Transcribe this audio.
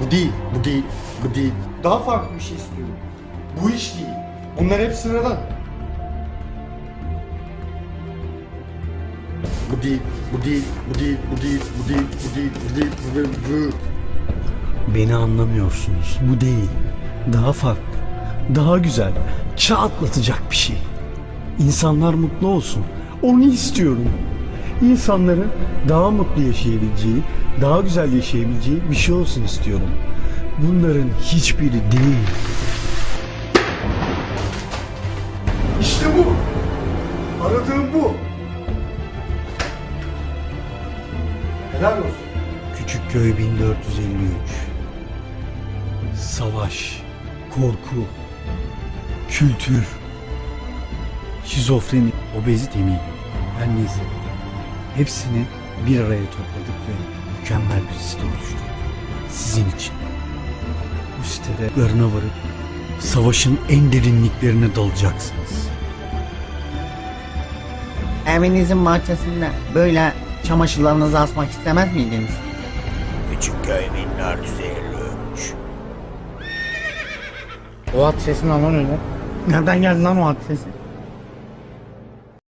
Bu değil, bu değil, bu değil. Daha farklı bir şey istiyorum. Bu iş değil. Bunlar hep sıradan. Bu değil, bu değil, bu değil, bu değil, bu değil, bu değil, bu değil, bu değil, bu. Beni anlamıyorsunuz. Bu değil. Daha farklı. Daha güzel. Çağ atlatacak bir şey. İnsanlar mutlu olsun. Onu istiyorum. İnsanların daha mutlu yaşayabileceği, daha güzel yaşayabileceği bir şey olsun istiyorum. Bunların hiçbiri değil. İşte bu. Aradığım bu. Helal olsun. Küçükköy 1453. Savaş, korku, kültür, şizofreni, obezite miydi? Her neyse. Hepsini bir araya topladık ve mükemmel bir site oluşturduk. Sizin için. Bu sitede garına varıp savaşın en derinliklerine dalacaksınız. Evinizin bahçesinde böyle çamaşırlarınızı asmak istemez miydiniz? Küçükköy 1453. O at sesi lan o öyle. Nereden geldi lan o at sesi?